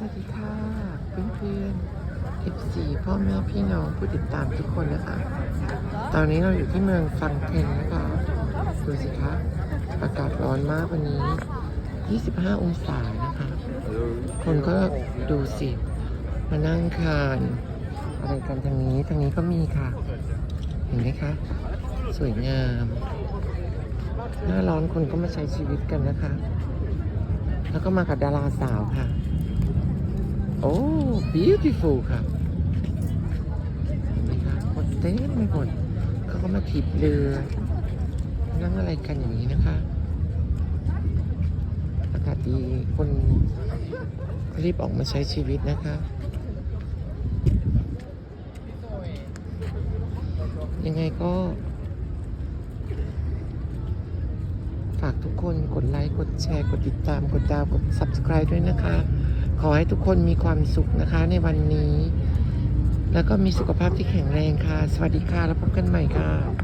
สวัสดีค่ะเพื่อนๆ F4 พ่อแม่พี่น้องผู้ติดตามทุกคนนะคะ ตอนนี้เราอยู่ที่เมืองฟังเทนนะคะดูสิคะอากาศร้อนมากวันนี้ 25 องศานะคะ คนก็ดูสิมานั่งคานอะไรกันทางนี้ทางนี้ก็มีค่ะ เห็นไหมคะ สวยงาม หน้าร้อนคนก็มาใช้ชีวิตกันนะคะ แล้วก็มากับดาราสาวค่ะ อ้ beautiful ค่ะเห็นไหมคะคนเต็มไปหมดเขาก็มาถีบเรือนั่งอะไรกันอย่างนี้นะคะ อากาศดีคนรีบออกมาใช้ชีวิตนะคะ ยังไงก็ ฝากทุกคนกดไลค์ กดแชร์ กดติดตาม กดดาว กด subscribe ด้วยนะคะ ขอให้ทุกคนมีความสุขนะคะในวันนี้ แล้วก็มีสุขภาพที่แข็งแรงค่ะ สวัสดีค่ะ แล้วพบกันใหม่ค่ะ